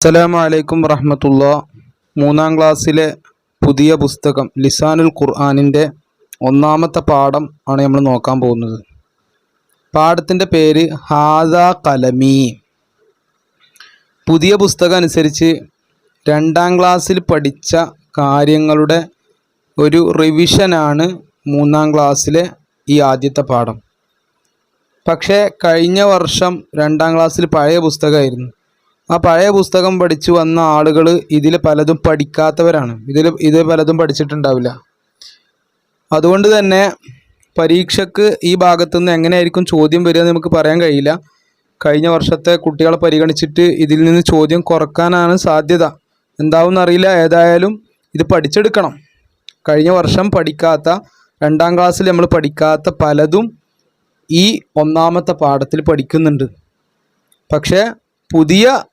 അസ്സലാമു അലൈക്കും വറഹമത്തുള്ള. മൂന്നാം ക്ലാസ്സിലെ പുതിയ പുസ്തകം ലിസാനുൽ ഖുർആാനിന്റെ ഒന്നാമത്തെ പാഠം ആണ് നമ്മൾ നോക്കാൻ പോകുന്നത്. പാഠത്തിന്റെ പേര് ഹാദ കലമി. പുതിയ പുസ്തകം അനുസരിച്ച് രണ്ടാം ക്ലാസ്സിൽ പഠിച്ച കാര്യങ്ങളുടെ ഒരു റിവിഷനാണ് മൂന്നാം ക്ലാസ്സിലെ ഈ ആദ്യത്തെ പാഠം. പക്ഷേ കഴിഞ്ഞ വർഷം രണ്ടാം ക്ലാസ്സിൽ പഴയ പുസ്തകമായിരുന്നു. ആ പഴയ പുസ്തകം പഠിച്ചു വന്ന ആളുകൾ ഇതിൽ പലതും പഠിക്കാത്തവരാണ്. ഇതിൽ ഇത് പലതും പഠിച്ചിട്ടുണ്ടാവില്ല. അതുകൊണ്ട് തന്നെ പരീക്ഷക്ക് ഈ ഭാഗത്തുനിന്ന് എങ്ങനെയായിരിക്കും ചോദ്യം വരിക എന്ന് നമുക്ക് പറയാൻ കഴിയില്ല. കഴിഞ്ഞ വർഷത്തെ കുട്ടികളെ പരിഗണിച്ചിട്ട് ഇതിൽ നിന്ന് ചോദ്യം കുറക്കാനാണ് സാധ്യത. എന്താവും അറിയില്ല ഏതായാലും ഇത് പഠിച്ചെടുക്കണം. കഴിഞ്ഞ വർഷം പഠിക്കാത്ത രണ്ടാം ക്ലാസ്സിൽ നമ്മൾ പഠിക്കാത്ത പലതും ഈ ഒന്നാമത്തെ പാഠത്തിൽ പഠിക്കുന്നുണ്ട്. പക്ഷേ പുതിയ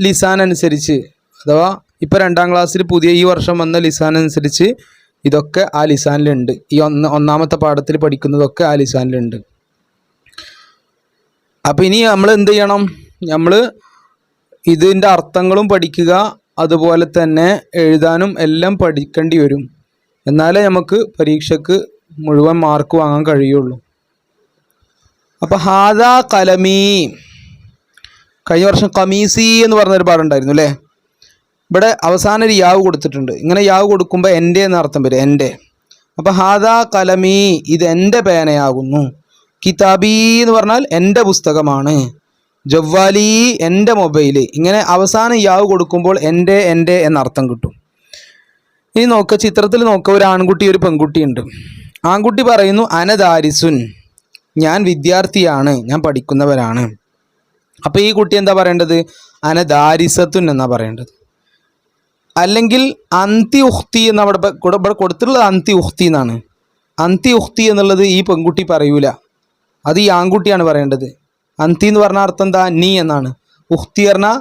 ലിസാൻ അനുസരിച്ച് അഥവാ ഇപ്പോൾ രണ്ടാം ക്ലാസ്സിൽ പുതിയ ഈ വർഷം വന്ന ലിസാൻ അനുസരിച്ച് ഇതൊക്കെ ആ ലിസാനിലുണ്ട്. ഈ ഒന്ന് ഒന്നാമത്തെ പാഠത്തിൽ പഠിക്കുന്നതൊക്കെ ആ ലിസാനിലുണ്ട്. അപ്പോൾ ഇനി നമ്മൾ എന്ത് ചെയ്യണം? നമ്മൾ ഇതിന്റെ അർത്ഥങ്ങളും പഠിക്കുക അതുപോലെ തന്നെ എഴുതാനും എല്ലാം പഠിക്കേണ്ടി വരും. എന്നാലേ നമുക്ക് പരീക്ഷയ്ക്ക് മുഴുവൻ മാർക്ക് വാങ്ങാൻ കഴിയുള്ളൂ. അപ്പോൾ ഹാദാ കലമീ. കഴിഞ്ഞ വർഷം കമീസി എന്ന് പറഞ്ഞൊരു പാടുണ്ടായിരുന്നു അല്ലേ? ഇവിടെ അവസാനം ഒരു യാവ് കൊടുത്തിട്ടുണ്ട്. ഇങ്ങനെ യാവ് കൊടുക്കുമ്പോൾ എന്റെ എന്ന് അർത്ഥം വരും എന്റെ. അപ്പോൾ ഹാദാ കലമീ ഇത് എന്റെ പേനയാകുന്നു. കിതാബി എന്ന് പറഞ്ഞാൽ എന്റെ പുസ്തകമാണ്. ജവ്വാലി എന്റെ മൊബൈൽ ഇങ്ങനെ അവസാനം യാവ് കൊടുക്കുമ്പോൾ എന്റെ എന്റെ എന്നർത്ഥം കിട്ടും. ഇനി നോക്ക ചിത്രത്തിൽ നോക്ക ഒരു ആൺകുട്ടി ഒരു പെൺകുട്ടി ഉണ്ട് ആൺകുട്ടി പറയുന്നു അനദാരിസുൻ. ഞാൻ വിദ്യാർത്ഥിയാണ്. ഞാൻ പഠിക്കുന്നവരാണ്. അപ്പോൾ ഈ കുട്ടി എന്താ പറയേണ്ടത്? അന ദാരിസത്തുൻ എന്നാ പറയേണ്ടത്. അല്ലെങ്കിൽ അന്തി ഉഹ്തി എന്ന് അവിടെ ഇവിടെ കൊടുത്തിട്ടുള്ളത് അന്തി ഉഹ്തി എന്നാണ്. അന്തി ഉഹ്തി എന്നുള്ളത് ഈ പെൺകുട്ടി പറയൂല. അത് ഈ ആൺകുട്ടിയാണ് പറയേണ്ടത്. അന്തി എന്ന് പറഞ്ഞ അർത്ഥം എന്താ? നീ എന്നാണ്. ഉഹ്തി പറഞ്ഞാൽ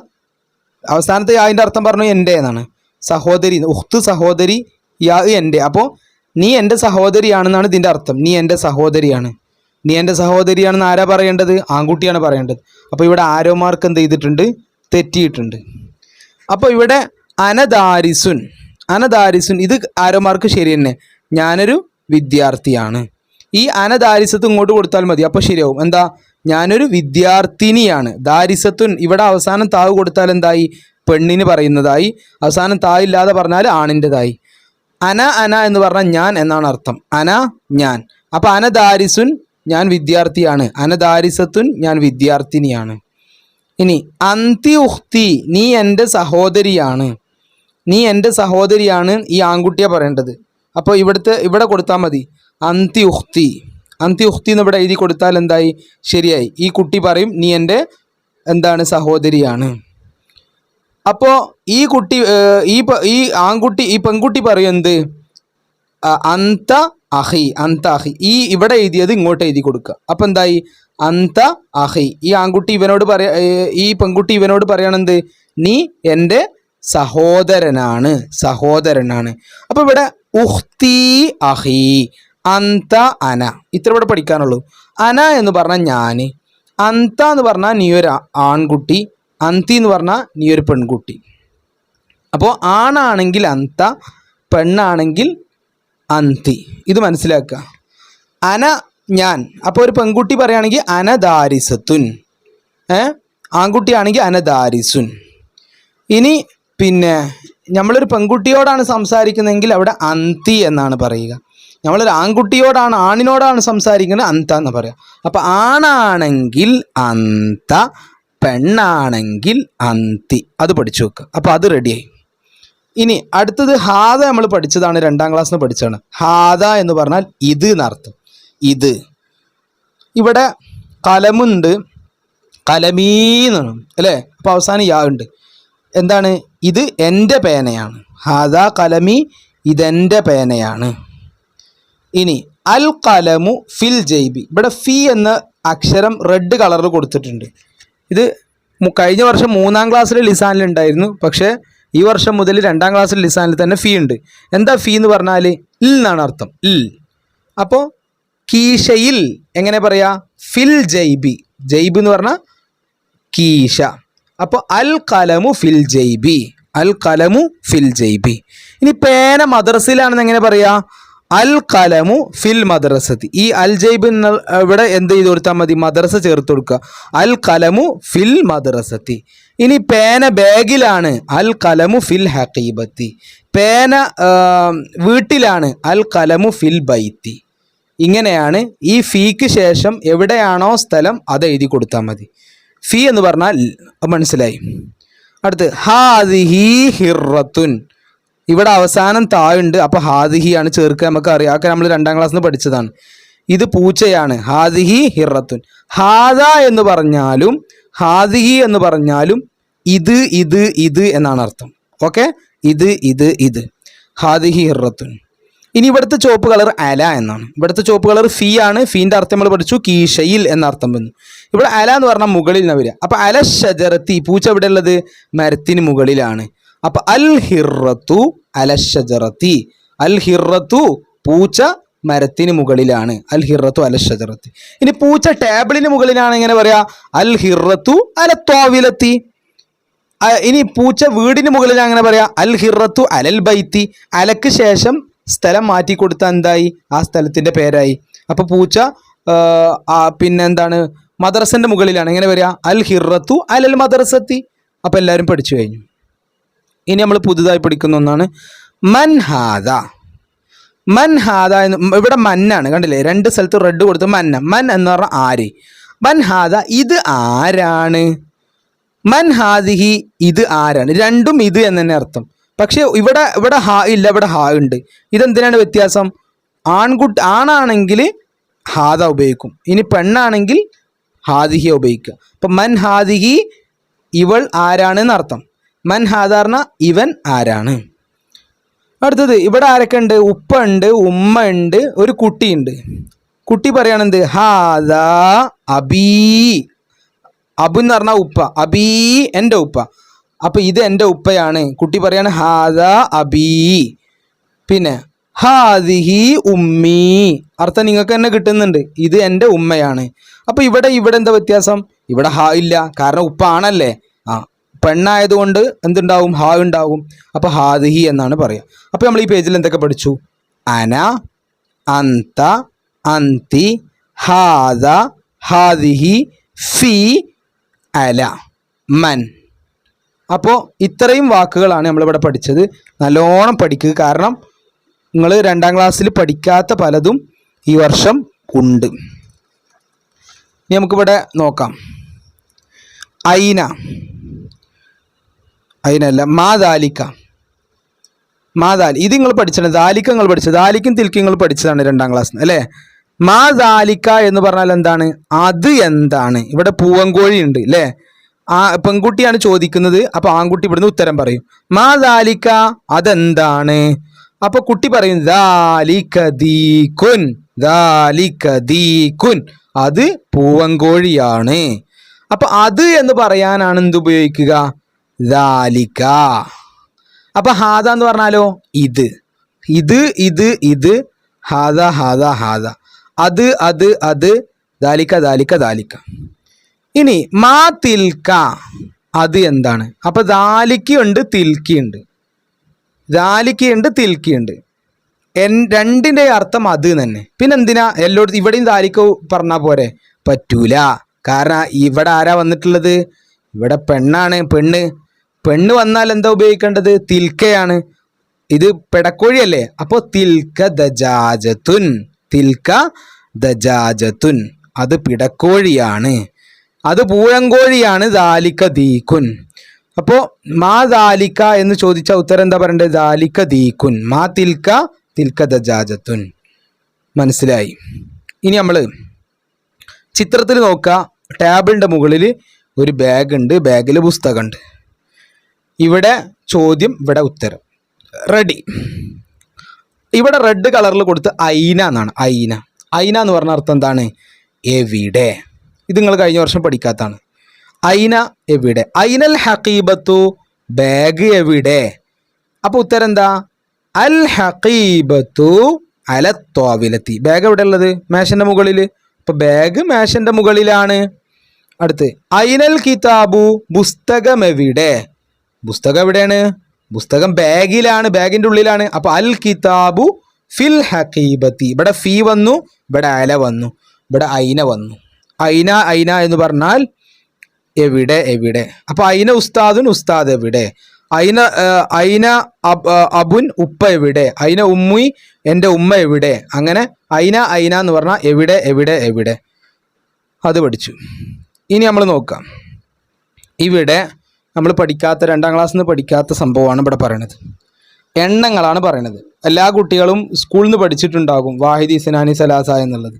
അവസാനത്തെ അതിന്റെ അർത്ഥം പറഞ്ഞു എന്റെ എന്നാണ്. സഹോദരി ഉഹ്ത് സഹോദരി യാ എന്റെ. അപ്പോൾ നീ എന്റെ സഹോദരിയാണെന്നാണ് ഇതിന്റെ അർത്ഥം. നീ എന്റെ സഹോദരിയാണ്. നീ എന്റെ സഹോദരിയാണെന്ന് ആരാ പറയേണ്ടത്? ആൺകുട്ടിയാണ് പറയേണ്ടത്. അപ്പോൾ ഇവിടെ ആരോമാർക്ക് എന്ത് ചെയ്തിട്ടുണ്ട്? തെറ്റിയിട്ടുണ്ട്. അപ്പോൾ ഇവിടെ അനദാരിസുൻ അനദാരിസുൻ ഇത് ആരോമാർക്ക് ശരി തന്നെ. ഞാനൊരു വിദ്യാർത്ഥിയാണ്. ഈ അനദാരിസത്ത് ഇങ്ങോട്ട് കൊടുത്താൽ മതി. അപ്പോൾ ശരിയാവും. എന്താ? ഞാനൊരു വിദ്യാർത്ഥിനിയാണ്. ദാരിസത്തുൻ ഇവിടെ അവസാനം താവ് കൊടുത്താൽ എന്തായി? പെണ്ണിന് പറയുന്നതായി. അവസാനം താ ഇല്ലാതെ പറഞ്ഞാൽ ആണിന്റെതായി. അന അന എന്ന് പറഞ്ഞാൽ ഞാൻ എന്നാണ് അർത്ഥം. അന ഞാൻ. അപ്പോൾ അനദാരിസുൻ ഞാൻ വിദ്യാർത്ഥിയാണ്. അനദാരിസത്തുൻ ഞാൻ വിദ്യാർത്ഥിനിയാണ്. ഇനി അന്തി ഉഹ്തി നീ എന്റെ സഹോദരിയാണ്. നീ എന്റെ സഹോദരിയാണ് ഈ ആൺകുട്ടിയെ പറയേണ്ടത്. അപ്പോൾ ഇവിടുത്തെ ഇവിടെ കൊടുത്താൽ മതി. അന്തി ഉഹ്തി. അന്തി ഉഹ്തി എന്ന് ഇവിടെ എഴുതി കൊടുത്താൽ എന്തായി? ശരിയായി. ഈ കുട്ടി പറയും നീ എന്റെ എന്താണ് സഹോദരിയാണ്. അപ്പോൾ ഈ കുട്ടി ഈ ഈ ആൺകുട്ടി ഈ പെൺകുട്ടി പറയും എന്ത്? അന്ത അഹി അന്ത അഹി. ഈ ഇവിടെ എഴുതിയത് ഇങ്ങോട്ട് എഴുതി കൊടുക്കുക. അപ്പം എന്തായി? അന്ത അഹി. ഈ ആൺകുട്ടി ഇവനോട് പറയാ ഈ പെൺകുട്ടി ഇവനോട് പറയണെന്ത്? നീ എന്റെ സഹോദരനാണ്. സഹോദരനാണ്. അപ്പോൾ ഇവിടെ ഉഹ്തി അഹി അന്ത അന. ഇത്ര ഇവിടെ പഠിക്കാനുള്ളൂ. അന എന്ന് പറഞ്ഞാൽ ഞാൻ. അന്ത എന്ന് പറഞ്ഞാൽ നീ ഒരു ആൺകുട്ടി. അന്തി എന്ന് പറഞ്ഞാൽ നീ ഒരു പെൺകുട്ടി. അപ്പോൾ ആണാണെങ്കിൽ അന്ത പെണ്ണാണെങ്കിൽ അന്തി. ഇത് മനസ്സിലാക്കുക. അന ഞാൻ. അപ്പോൾ ഒരു പെൺകുട്ടി പറയുകയാണെങ്കിൽ അനദാരിസത്തുൻ. ഏ? ആൺകുട്ടിയാണെങ്കിൽ അനദാരിസുൻ. ഇനി പിന്നെ നമ്മളൊരു പെൺകുട്ടിയോടാണ് സംസാരിക്കുന്നതെങ്കിൽ അവിടെ അന്തി എന്നാണ് പറയുക. നമ്മളൊരു ആൺകുട്ടിയോടാണ് ആണിനോടാണ് സംസാരിക്കുന്നത് അന്ത എന്ന് പറയുക. അപ്പം ആണാണെങ്കിൽ അന്ത പെണ്ണാണെങ്കിൽ അന്തി. അത് പഠിച്ചു വെക്കുക അപ്പോൾ അത് റെഡിയായി ഇനി അടുത്തത് ഹാദ നമ്മൾ പഠിച്ചതാണ് രണ്ടാം ക്ലാസ്സിൽ പഠിച്ചതാണ്. ഹാദ എന്ന് പറഞ്ഞാൽ ഇത് എന്നർത്ഥം. ഇത്. ഇവിടെ കലമുണ്ട്. കലമീന്നാണ് അല്ലേ? അപ്പോൾ അവസാനം യാ ഉണ്ട്. എന്താണ്? ഇത് എന്റെ പേനയാണ്. ഹാദ കലമി ഇതെന്റെ പേനയാണ്. ഇനി അൽ കലമു ഫിൽ ജൈബി ഇവിടെ ഫി എന്ന അക്ഷരം റെഡ് കളറിൽ കൊടുത്തിട്ടുണ്ട്. ഇത് കഴിഞ്ഞ വർഷം മൂന്നാം ക്ലാസ്സിൽ ലിസാനിലുണ്ടായിരുന്നു. പക്ഷേ ഈ വർഷം മുതൽ രണ്ടാം ക്ലാസ്സിൽ ലിസാനിൽ തന്നെ ഫീ ഉണ്ട്. എന്താ ഫീ എന്ന് പറഞ്ഞാൽ ഇൽ എന്നാണ് അർത്ഥം. ഇൽ. അപ്പോൾ കീശയിൽ എങ്ങനെ പറയാ? ഫിൽ ജൈബി. ജൈബ് എന്ന് പറഞ്ഞാൽ കീശ. അപ്പോൾ അൽ കലമു ഫിൽ ജൈബി. അൽ കലമു ഫിൽ ജൈബി. ഇനി പേന മദ്രസയിലാണെന്ന് എങ്ങനെ പറയാ? അൽ കലമു ഫിൽ മദ്രസത്തി. ഈ അൽ ജൈബ് ഇവിടെ എന്ത് ചെയ്ത് കൊടുത്താൽ മതി? മദ്രസ ചേർത്ത് കൊടുക്കുക. അൽ കലമു ഫിൽ മദ്രസത്തി. ഇനി പേന ബാഗിലാണ് അൽ കലമു ഫിൽ ഹക്കീബത്തി പേന വീട്ടിലാണ് അൽ കലമു ഫിൽ ബൈത്തി. ഇങ്ങനെയാണ് ഈ ഫീക്ക് ശേഷം എവിടെയാണോ സ്ഥലം അത് എഴുതി കൊടുത്താൽ മതി. ഫീ എന്ന് പറഞ്ഞാൽ മനസ്സിലായി. അടുത്ത് ഹാദിഹി ഹിറത്തുൻ. ഇവിടെ അവസാനം താഴുണ്ട് അപ്പോൾ ഹാദിഹി ആണ് ചേർക്കുക നമുക്ക് അറിയാം. അതൊക്കെ നമ്മൾ രണ്ടാം ക്ലാസ്സിൽ നിന്ന് പഠിച്ചതാണ്. ഇത് പൂച്ചയാണ്. ഹാദിഹി ഹിറത്തുൻ. ഹാദ എന്ന് പറഞ്ഞാലും ഹാദിഹി എന്ന് പറഞ്ഞാലും ഇത് ഇത് ഇത് എന്നാണ് അർത്ഥം. ഓക്കെ? ഇത് ഇത് ഇത്. ഹാദിഹി ഹിറത്തുൻ. ഇനി ഇവിടുത്തെ ചുവപ്പ് കളർ അല എന്നാണ്. ഇവിടുത്തെ ചുവപ്പ് കളർ ഫീ ആണ്. ഫീന്റെ അർത്ഥം നമ്മൾ പഠിച്ചു. കീഷയിൽ എന്ന അർത്ഥം വന്നു. ഇവിടെ അല എന്ന് പറഞ്ഞാൽ മുകളിൽ നിന്ന് വരിക. അപ്പൊ അല ഷജറത്തി പൂച്ച എവിടെ ഉള്ളത് മരത്തിന് മുകളിലാണ്. അപ്പൊ അൽ ഹിറത്തു അല ഷജറത്തി അൽ ഹിറത്തു പൂച്ച മരത്തിന് മുകളിലാണ്. അൽ ഹിറത്തു അല ഷജറത്തി ഇനി പൂച്ച ടേബിളിന് മുകളിലാണ് എങ്ങനെ പറയാ? അൽ ഹിറത്തു അല തോവിലെത്തി ഇനി പൂച്ച വീടിന് മുകളിൽ അങ്ങനെ പറയാ? അൽ ഹിറത്തു അലൽ ബൈത്തി. അലക്ക് ശേഷം സ്ഥലം മാറ്റി കൊടുത്താൽ എന്തായി? ആ സ്ഥലത്തിന്റെ പേരായി. അപ്പൊ പൂച്ച പിന്നെന്താണ് മദ്രസന്റെ മുകളിലാണ്. എങ്ങനെ പറയാ അൽ ഹിറത്തു അലൽ മദ്രസത്തി. അപ്പൊ എല്ലാവരും പഠിച്ചു കഴിഞ്ഞു. ഇനി നമ്മൾ പുതുതായി പഠിക്കുന്ന ഒന്നാണ് മൻഹാദ മൻഹാദ എന്ന് ഇവിടെ മന്നാണ് കണ്ടില്ലേ? രണ്ട് സ്ഥലത്ത് റെഡ് കൊടുത്ത് മന്ന മൻ എന്ന് പറഞ്ഞാൽ ആര്? മൻഹാദ ഇത് ആരാണ്? മൻഹാദിഹി ഇത് ആരാണ്? രണ്ടും ഇത് എന്ന് തന്നെ അർത്ഥം. പക്ഷേ ഇവിടെ ഇവിടെ ഹാ ഇല്ല ഇവിടെ ഹാ ഉണ്ട്. ഇതെന്തിനാണ് വ്യത്യാസം? ആൺകുട്ടി ആണാണെങ്കിൽ ഹാദ ഉപയോഗിക്കും. ഇനി പെണ്ണാണെങ്കിൽ ഹാദിഹി ഉപയോഗിക്കുക. അപ്പം മൻഹാദിഹി ഇവൾ ആരാണ് എന്നർത്ഥം മൻ ഹാദാർണ ഇവൻ ആരാണ്? അടുത്തത് ഇവിടെ ആരൊക്കെ ഉണ്ട് ഉപ്പ ഉണ്ട് ഉമ്മ ഉണ്ട് ഒരു കുട്ടിയുണ്ട്. കുട്ടി പറയണെന്ത്? ഹാദാ അബീ. അബു എന്ന് പറഞ്ഞാൽ ഉപ്പ. അബീ എന്റെ ഉപ്പ. അപ്പൊ ഇത് എന്റെ ഉപ്പയാണ്. കുട്ടി പറയാണ് ഹാദാ അബീ. പിന്നെ ഹാദിഹി ഉമ്മി. അർത്ഥം നിങ്ങൾക്ക് തന്നെ കിട്ടുന്നുണ്ട്. ഇത് എന്റെ ഉമ്മയാണ്. അപ്പൊ ഇവിടെ ഇവിടെ എന്താ വ്യത്യാസം? ഇവിടെ ഹാ ഇല്ല. കാരണം ഉപ്പ ആണല്ലേ. പെണ്ണായതുകൊണ്ട് എന്തുണ്ടാവും? ഹാ ഉണ്ടാവും അപ്പൊ ഹാദിഹി എന്നാണ് പറയുക അപ്പൊ നമ്മൾ ഈ പേജിൽ എന്തൊക്കെ പഠിച്ചു? അന അന്ത അന്തി ഹാദ ഹാദിഹി ഫി അല മൻ. അപ്പോൾ ഇത്രയും വാക്കുകളാണ് നമ്മളിവിടെ പഠിച്ചത്. നല്ലോണം പഠിക്കുക. കാരണം നിങ്ങൾ രണ്ടാം ക്ലാസ്സിൽ പഠിക്കാത്ത പലതും ഈ വർഷം ഉണ്ട്. ഇനി നമുക്കിവിടെ നോക്കാം. ഐന. ഐനല്ല മാ ദാലിക്ക മാ ദാലി. ഇത് നിങ്ങൾ പഠിച്ചാണ് ദാലിക്ക നിങ്ങൾ പഠിച്ചത്. ദാലിക്കും തിൽക്കും നിങ്ങൾ പഠിച്ചതാണ് രണ്ടാം ക്ലാസ് അല്ലേ? മാ ദാലിക്ക എന്ന് പറഞ്ഞാൽ എന്താണ്? അത് എന്താണ്? ഇവിടെ പൂവങ്കോഴി ഉണ്ട് അല്ലേ? ആ പെൺകുട്ടിയാണ് ചോദിക്കുന്നത്. അപ്പൊ ആൺകുട്ടി ഇവിടുന്ന് ഉത്തരം പറയും. മാ ദാലിക്ക അതെന്താണ്? അപ്പൊ കുട്ടി പറയും ദാലിക ദീകുൻ. ദാലിക ദീകുൻ. അത് പൂവങ്കോഴിയാണ് അപ്പൊ അത് എന്ന് പറയാനാണ് എന്ത് ഉപയോഗിക്കുക ദാലിക. അപ്പൊ ഹാദ എന്ന് പറഞ്ഞാലോ ഇത്. ഇത് ഇത് ഇത്. ഹാദ ഹാദ ഹാദ. അത് അത് അത്. ദാലിക ദാലിക ദാലിക്ക ഇനി മാ തിൽക്ക. അത് എന്താണ്? അപ്പൊ ദാലിക്കുണ്ട് തിൽക്കിയുണ്ട്. ദാലിക്കുണ്ട് തിൽക്കിയുണ്ട്. എൻ രണ്ടിന്റെ അർത്ഥം അത് തന്നെ. പിന്നെ എന്തിനാ എല്ലായിടത്തും ഇവിടെയും ദാലിക്ക പറഞ്ഞാൽ പോരെ? പറ്റൂല. കാരണം ഇവിടെ ആരാ വന്നിട്ടുള്ളത്? ഇവിടെ പെണ്ണാണ് പെണ്ണ്. പെണ്ണ് വന്നാൽ എന്താ ഉപയോഗിക്കേണ്ടത്? തിൽക്കയാണ്. ഇത് പെടക്കോഴിയല്ലേ? അപ്പോൾ തിൽക്ക ദജാജത്തുൻ തിൽക്ക ദജാജത്തുൻ അത് പിടക്കോഴിയാണ്. അത് പൂഴങ്കോഴിയാണ്. ദാലിക്ക ദീക്കുൻ അപ്പോൾ മാ ദാലിക്ക എന്ന് ചോദിച്ച ഉത്തരം എന്താ പറയണ്ടത്? ദാലിക്ക ദീക്കുൻ മാ തിൽക്ക തിൽക്ക ദജാജത്തുൻ മനസ്സിലായി? ഇനി നമ്മൾ ചിത്രത്തിൽ നോക്കുക. ടേബിളിന്റെ മുകളിൽ ഒരു ബാഗ് ഉണ്ട് ബാഗിൽ പുസ്തകമുണ്ട്. ഇവിടെ ചോദ്യം ഇവിടെ ഉത്തരം. റെഡി ഇവിടെ റെഡ് കളറിൽ കൊടുത്ത് ഐന എന്നാണ്. ഐന. ഐന എന്ന് പറഞ്ഞ അർത്ഥം എന്താണ്? എവിടെ? ഇത് നിങ്ങൾ കഴിഞ്ഞ വർഷം പഠിക്കാത്താണ് ഐന എവിടെ? ഐനൽ ഹക്കീബത്തു ബാഗ് എവിടെ? അപ്പോൾ ഉത്തരം എന്താ? അൽ ഹക്കീബത്തു അല തോവിലെത്തി ബാഗ് എവിടെ ഉള്ളത്? മേശന്റെ മുകളിൽ അപ്പൊ ബാഗ് മേശന്റെ മുകളിലാണ്. അടുത്ത് ഐനൽ കിതാബു പുസ്തകം എവിടെ പുസ്തകം എവിടെയാണ്? പുസ്തകം ബാഗിലാണ് ബാഗിന്റെ ഉള്ളിലാണ്. അപ്പൊ അൽ കിതാബു ഫിൽ ഹക്കീബത്തി ഇവിടെ ഫീ വന്നു ഇവിടെ അല വന്നു ഇവിടെ ഐന വന്നു. ഐന ഐന എന്ന് പറഞ്ഞാൽ എവിടെ എവിടെ? അപ്പൊ ഐന ഉസ്താദുൻ ഉസ്താദ് എവിടെ? ഐന ഐന അബുൻ ഉപ്പ എവിടെ? ഐന ഉമ്മി എന്റെ ഉമ്മ എവിടെ? അങ്ങനെ ഐന ഐന എന്ന് പറഞ്ഞാൽ എവിടെ എവിടെ എവിടെ. അത് പഠിച്ചു. ഇനി നമ്മൾ നോക്കാം. ഇവിടെ നമ്മൾ പഠിക്കാത്ത രണ്ടാം ക്ലാസ്സിൽ നിന്ന് പഠിക്കാത്ത സംഭവമാണ് ഇവിടെ പറയണത്. എണ്ണങ്ങളാണ് പറയണത്. എല്ലാ കുട്ടികളും സ്കൂളിൽ നിന്ന് പഠിച്ചിട്ടുണ്ടാകും വാഹിദ് ഇസ്നാനി സലാസ എന്നുള്ളത്.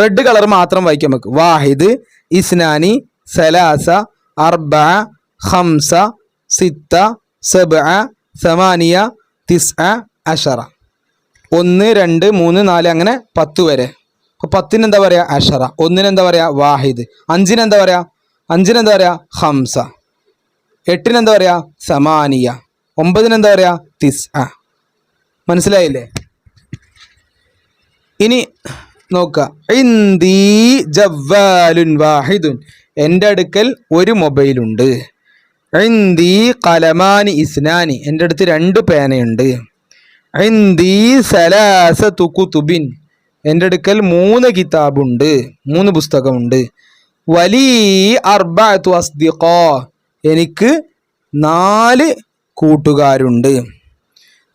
റെഡ് കളർ മാത്രം വായിക്കാൻ നമുക്ക് വാഹിദ് ഇസ്നാനി സലാസ അർബ ഹംസ സിത്ത സബ സമാനിയ തിസ് അഷറ. ഒന്ന് രണ്ട് മൂന്ന് നാല് അങ്ങനെ പത്ത് വരെ. അപ്പോൾ പത്തിന് എന്താ പറയുക അഷറ. ഒന്നിനെന്താ പറയുക വാഹിദ്. അഞ്ചിനെന്താ പറയുക അഞ്ചിനെന്താ പറയുക ഹംസ എട്ടിന് എന്താ പറയുക സമാനിയ. ഒമ്പതിന് എന്താ പറയുക തിസ്. ആ. മനസ്സിലായില്ലേ? ഇനി നോക്കുക. ഇന്ദീ ജവ്വാലുൻ വാഹിദുൻ. എന്റെ അടുക്കൽ ഒരു മൊബൈലുണ്ട്. ഇന്ദീ കലമാനി ഇസ്നാനി. എന്റെ അടുത്ത് രണ്ട് പേനയുണ്ട്. ഇന്ദീ എന്റെ അടുക്കൽ മൂന്ന് കിതാബുണ്ട്. മൂന്ന് പുസ്തകമുണ്ട്. വലി അർബഅത്തു അസ്ദിഖാ. എനിക്ക് നാല് കൂട്ടുകാരുണ്ട്.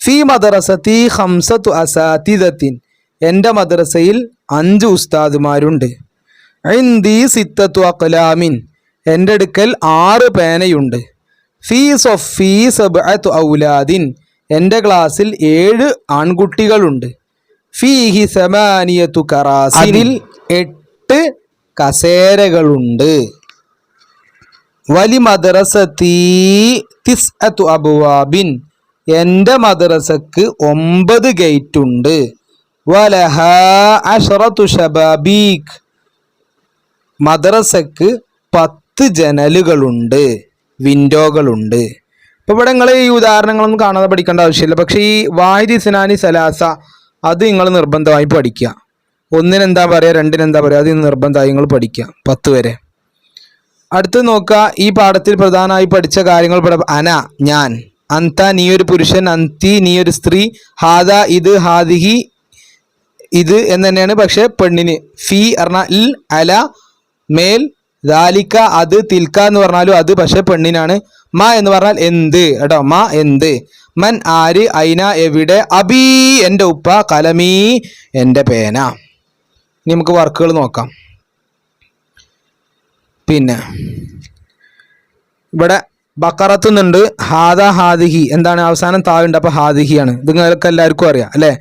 ഫി മദ്രസത്തി ഹംസത്തു അസാതിദത്തിൻ. എന്റെ മദ്രസയിൽ അഞ്ച് ഉസ്താദുമാരുണ്ട്. ഐന്ദി സിത്തത്തു അക്ലാമിൻ എന്റെ അടുക്കൽ ആറ് പേനയുണ്ട്. ഫീ സൊഫീ സബ്അത്തു ഔലാദിൻ. എന്റെ ക്ലാസ്സിൽ ഏഴ് ആൺകുട്ടികളുണ്ട്. ഫീഹി സമാനിയത്തു കറാസിനിൽ എട്ട് കസേരകളുണ്ട്. വലി മദ്രസത്തി അബുവാബിൻ. എന്റെ മദ്രസക്ക് ഒമ്പത് ഗേറ്റ് ഉണ്ട് വലഹ അഷറത്തു ഷബാബീഖ് മദ്രസക്ക് പത്ത് ജനലുകളുണ്ട് വിൻഡോകളുണ്ട്. ഇപ്പൊ ഇവിടെ നിങ്ങൾ ഈ ഉദാഹരണങ്ങളൊന്നും കാണാതെ പഠിക്കേണ്ട ആവശ്യമില്ല. പക്ഷേ ഈ വാഹിദി സിനാനി സലാസ അത് നിങ്ങൾ നിർബന്ധമായി പഠിക്കുക. ഒന്നിനെന്താ പറയുക രണ്ടിനെന്താ പറയുക അത് നിർബന്ധമായി നിങ്ങൾ പഠിക്കുക പത്ത് വരെ. അടുത്ത് നോക്കുക ഈ പാഠത്തിൽ പ്രധാനമായി പഠിച്ച കാര്യങ്ങൾ അന ഞാൻ. അന്ത നീ ഒരു പുരുഷൻ അന്തി നീ ഒരു സ്ത്രീ ഹാദ ഇത് ഹാദിഹി ഇത് എന്ന് തന്നെയാണ് പക്ഷെ പെണ്ണിന്. ഫി പറഞ്ഞാൽ ഇൽ അല മേൽ ദാലിക്ക അത് തിൽക്ക എന്ന് പറഞ്ഞാലും അത് പക്ഷെ പെണ്ണിനാണ്. മ എന്ന് പറഞ്ഞാൽ എന്ത്? കേട്ടോ മ എന്ത്? മൻ ആര് ഐന എവിടെ? അബി എന്റെ ഉപ്പ കലമീ എന്റെ പേന. ഇനി നമുക്ക് വർക്കുകൾ നോക്കാം. പിന്നെ ഇവിടെ ബക്കറത്തുന്നുണ്ട് ഹാദ ഹാദിഹി. എന്താണ് അവസാനം താഴുണ്ട് അപ്പൊ ഹാദിഹിയാണ്. ഇത് നിങ്ങൾക്ക് എല്ലാവർക്കും അറിയാം അല്ലേ?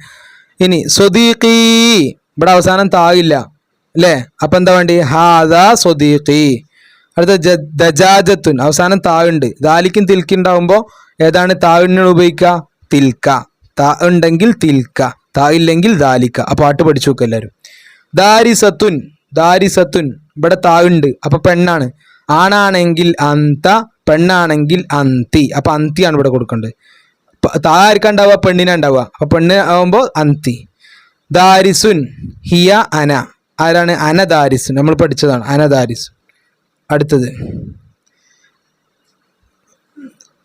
ഇനി സ്വദീഖി. ഇവിടെ അവസാനം താഴില്ല അല്ലേ? അപ്പൊ എന്താ വേണ്ടി? ഹാദ സ്വദീഖി. അടുത്ത ദജാജത്തുൻ. അവസാനം താഴുണ്ട് ദാലിക്കും തിൽക്കി ഉണ്ടാവുമ്പോൾ ഏതാണ് താഴിന് ഉപയോഗിക്കുക? തിൽക്ക. താ ഉണ്ടെങ്കിൽ തിൽക്ക. താ ഇല്ലെങ്കിൽ ദാലിക്ക. ആ പാട്ട് പഠിച്ചു നോക്കുക എല്ലാവരും. ദാരിസത്തുൻ. ദാരിസത്തുൻ. ഇവിടെ താ ഉണ്ട്. അപ്പൊ പെണ്ണാണ്. ആണാണെങ്കിൽ അന്ത പെണ്ണാണെങ്കിൽ അന്തി. അപ്പൊ അന്തിയാണ് ഇവിടെ കൊടുക്കേണ്ടത്. താ ആർക്കാ ഉണ്ടാവുക? പെണ്ണിനാ ഉണ്ടാവുക. അപ്പൊ പെണ്ണ് ആവുമ്പോൾ അന്തി. ദാരിസുൻ ഹിയ അന. ആരാണ്? അന ദാരിസുൻ നമ്മൾ പഠിച്ചതാണ്. അന ദാരിസുൻ അടുത്തത്.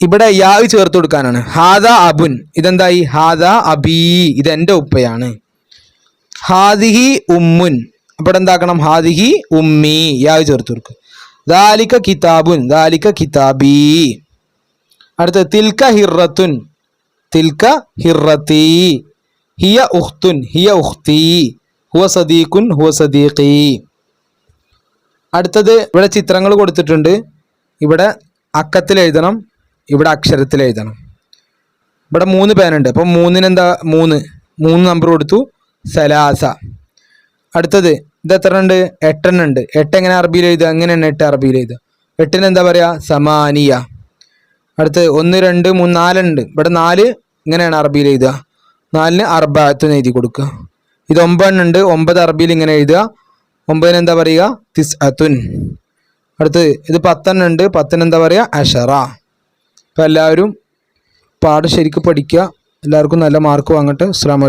ഇവിടെ യാവ് ചേർത്ത് കൊടുക്കാനാണ്. ഹാദ അബുൻ. ഇതെന്തായി? ഹാദ അബീ. ഇതെന്റെ ഉപ്പയാണ്. ഹാദിഹി ഉമ്മുൻ. അപ്പോൾ എന്താക്കണം? ഹാദിഹി ഉമ്മി. യാവ് ചേർത്ത് കൊടുക്കും ദാലിക കിതാബുൻ ദാലിക കിതാബി. അടുത്ത തിൽക്ക ഹിറത്തുൻ തിൽക്ക ഹിറത്തി. ഹിയ ഉഖ്തുൻ ഹിയ ഉഖ്തി. ഹുവ സദീഖുൻ ഹുവ സദീഖി. അടുത്തത് ഇവിടെ ചിത്രങ്ങൾ കൊടുത്തിട്ടുണ്ട്. ഇവിടെ അക്കത്തിൽ എഴുതണം ഇവിടെ അക്ഷരത്തിൽ എഴുതണം. ഇവിടെ മൂന്ന് പേനുണ്ട്. അപ്പം മൂന്നിനെന്താ? മൂന്ന്. മൂന്ന് നമ്പർ കൊടുത്തു. സലാസ. അടുത്തത് ഇത് എത്ര ഉണ്ട് എട്ടെണ്ണം ഉണ്ട് എട്ട് എങ്ങനെ അറബിയിൽ എഴുതുക? എങ്ങനെയാണ് എട്ട് അറബിയിൽ എഴുതുക. എട്ടിന് എന്താ പറയുക സമാനിയ. അടുത്ത് ഒന്ന് രണ്ട് മൂന്ന് നാലുണ്ട് ഇവിടെ നാല് ഇങ്ങനെയാണ് അറബിയിൽ എഴുതുക. നാലിന് അർബാത്ത് എഴുതി കൊടുക്കുക. ഇത് ഒമ്പതെണ്ണം ഉണ്ട് ഒമ്പത് അറബിയിൽ ഇങ്ങനെ എഴുതുക. ഒമ്പതിന് എന്താ പറയുക? തിസ് അതുൻ അടുത്ത് ഇത് പത്തെണ്ണം ഉണ്ട് പത്തിന് എന്താ പറയുക അഷറ. അപ്പം എല്ലാവരും പാഠം ശരിക്കും പഠിക്കുക. എല്ലാവർക്കും നല്ല മാർക്ക് വാങ്ങട്ടെ. അസ്സാം